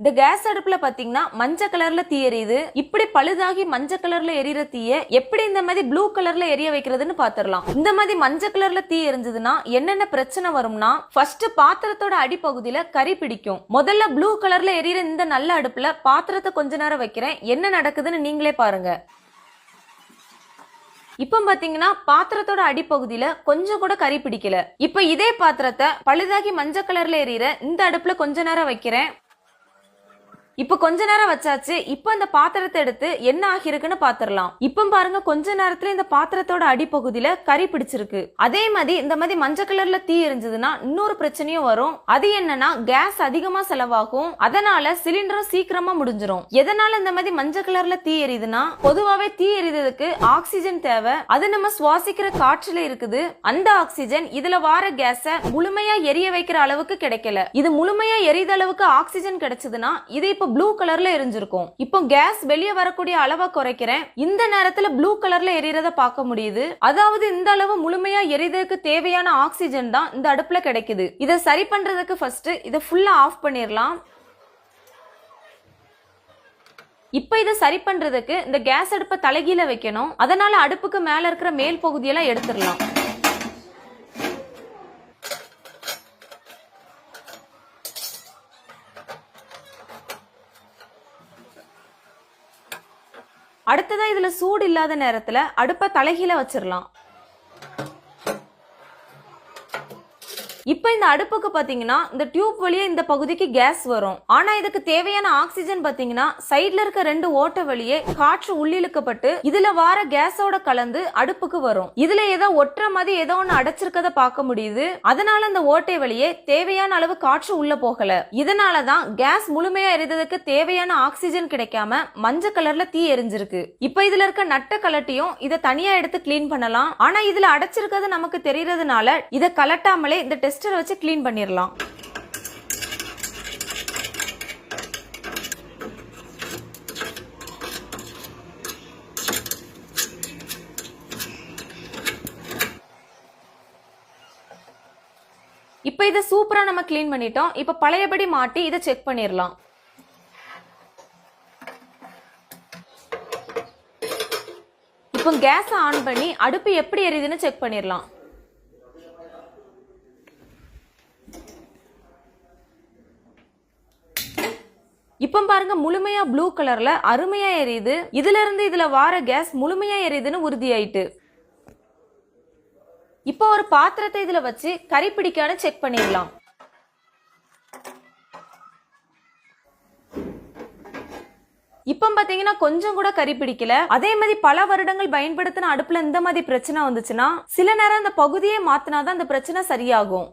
இந்த கேஸ் அடுப்புல பாத்தீங்கன்னா மஞ்சள் கலர்ல தீ எரியுது. இப்படி பழுதாகி மஞ்சள் கலர்ல எரியற தீய எப்படி இந்த மாதிரி ப்ளூ கலர்ல எரிய வைக்கிறதுன்னு பாத்திரலாம். இந்த மாதிரி மஞ்சள் கலர்ல தீ எரிஞ்சதுன்னா என்னென்ன பிரச்சனை வரும்னா ஃபர்ஸ்ட் பாத்திரத்தோட அடிப்பகுதியில கறி பிடிக்கும். முதல்ல ப்ளூ கலர்ல எரியற இந்த நல்ல அடுப்புல பாத்திரத்தை கொஞ்ச நேரம் வைக்கிறேன். என்ன நடக்குதுன்னு நீங்களே பாருங்க. இப்ப பாத்தீங்கன்னா பாத்திரத்தோட அடிப்பகுதியில கொஞ்சம் கூட கறி பிடிக்கல. இப்ப இதே பாத்திரத்தை பழுதாகி மஞ்சள் கலர்ல எரியற இந்த அடுப்புல கொஞ்ச நேரம் வைக்கிறேன். இப்ப கொஞ்ச நேரம் வச்சாச்சு. இப்ப அந்த பாத்திரத்தை எடுத்து என்ன ஆகிருக்குன்னு பாத்திரலாம். இப்ப பாருங்க கொஞ்ச நேரத்துல இந்த பாத்திரத்தோட அடிப்பகுதியில கறி பிடிச்சிருக்கு. அதே மாதிரி இந்த மாதிரி மஞ்சள் கலர்ல தீ எரிஞ்சதுன்னா இன்னொரு பிரச்சனையும் வரும். அது என்னன்னா கேஸ் அதிகமா செலவாகும். அதனால சிலிண்டரும் சீக்கிரமா முடிஞ்சிரும். எதனால இந்த மாதிரி மஞ்சள் கலர்ல தீ எரியுதுன்னா பொதுவாவே தீ எரிதலுக்கு ஆக்சிஜன் தேவை. அது நம்ம சுவாசிக்கிற காற்றுல இருக்குது. அந்த ஆக்சிஜன் இதுல வார கேஸ முழுமையா எரிய வைக்கிற அளவுக்கு கிடைக்கல. இது முழுமையா எரியுத அளவுக்கு ஆக்சிஜன் கிடைச்சதுன்னா இது இப்ப ப்ளூ கலர்ல எரிஞ்சிருக்கும். இப்போ கேஸ் வெளியே வரக்கூடிய அளவை குறைக்கிறேன். இந்த நேரத்துல ப்ளூ கலர்ல எரியறத பார்க்க முடியுது. அதாவது இந்த அளவு முழுமையா எரிதலுக்கு தேவையான ஆக்சிஜன் தான் இந்த அடுப்புல கிடைக்குது. இதை சரி பண்றதுக்கு ஃபர்ஸ்ட் இதை ஃபுல்லா ஆஃப் பண்ணிடலாம் இப்ப இதை சரி பண்றதுக்கு இந்த கேஸ் அடுப்பை தலைகீழ வைக்கணும். அதனால அடுப்புக்கு மேல இருக்கிற மேல் பகுதியெல்லாம் எடுத்துடலாம் அடுத்ததா இதுல சூடு இல்லாத நேரத்தில் அடுப்பை தலைகீழ வச்சிடலாம் இப்போ இந்த அடுப்புக்கு பார்த்தீங்கன்னா இந்த டியூப் வழியே இந்த பகுதிக்கு கேஸ் வரும். ஆனா இதுக்கு தேவையான ஆக்சிஜன் பார்த்தீங்கன்னா சைடில் இருக்க ரெண்டு ஓட்டை வழியே காற்று உள்ளிழுக்கப்பட்டு இதுல வார கேஸோட கலந்து அடுப்புக்கு வரும். இதுல ஏதோ ஒற்ற மாதிரி ஏதோ ஒன்று அடைச்சிருக்கத பார்க்க முடியுது. அதனால இந்த ஓட்டை வழியே தேவையான அளவு காற்று உள்ள போகல. இதனாலதான் கேஸ் முழுமையா எரிததுக்கு தேவையான ஆக்சிஜன் கிடைக்காம மஞ்சள் கலர்ல தீ எரிஞ்சிருக்கு. இப்ப இதுல இருக்க நட்ட கலட்டியும் இதை தனியா எடுத்து க்ளீன் பண்ணலாம். ஆனா இதுல அடைச்சிருக்கிறது நமக்கு தெரியறதுனால இதை கலட்டாமலே இந்த டெஸ்ட் டெஸ்டரை வச்சு க்ளீன் பண்ணிடலாம் இப்போ இதை சூப்பரா நம்ம க்ளீன் பண்ணிட்டோம். இப்போ பழையபடி மாட்டி இதை செக் பண்ணிடலாம் இப்போ கேஸ் ஆன் பண்ணி அடுப்பு எப்படி எரியுதுன்னு செக் பண்ணிடலாம் இப்போ பாருங்க முழுமையா ப்ளூ கலர்ல அருமையா எரியுது. இதுல இருந்து இதுல வார கேஸ் முழுமையா எரியுதுன்னு உறுதியாயிட்டு. இப்போ ஒரு பாத்திரத்தை இதுல வச்சு கறி பிடிக்கான்னு செக் பண்ணிடலாம். இப்போ பாத்தீங்கன்னா கொஞ்சம் கூட கறி பிடிக்கல. அதே மாதிரி பல வருடங்கள் பயன்படுத்தின அடுப்புல இந்த மாதிரி பிரச்சனை வந்துச்சுன்னா சில நேரம் அந்த பகுதியே மாத்தினாதான் அந்த பிரச்சனை சரியாகும்.